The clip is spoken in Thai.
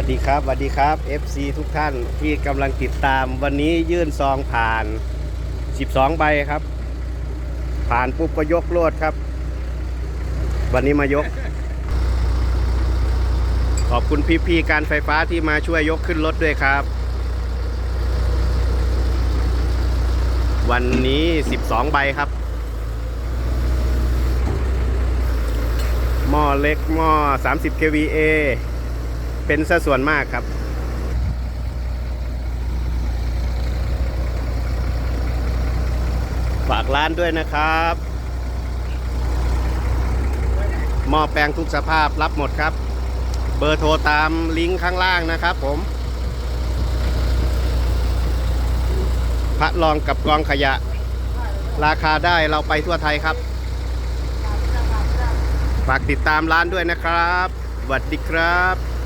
วัสดีครับสวัสดีครับ FC ทุกท่านที่กำลังติดตามวันนี้ยื่นซองผ่าน 12 ใบครับ ผ่านปุ๊บก็ยกโลดครับ วันนี้มายก ขอบคุณพี่ๆการไฟฟ้าที่มาช่วยยกขึ้นรถด้วยครับ วันนี้ 12 ใบครับ หม้อเล็กหม้อ 30 kVA เป็นสัดส่วนมากครับฝากร้านด้วยนะครับหม้อแปลงทุกสภาพรับหมดครับ เบอร์โทรตามลิงก์ข้างล่างนะครับผมพระรองกับกองขยะ ราคาได้เราไปทั่วไทยครับ ฝากติดตามร้านด้วยนะครับสวัสดีครับ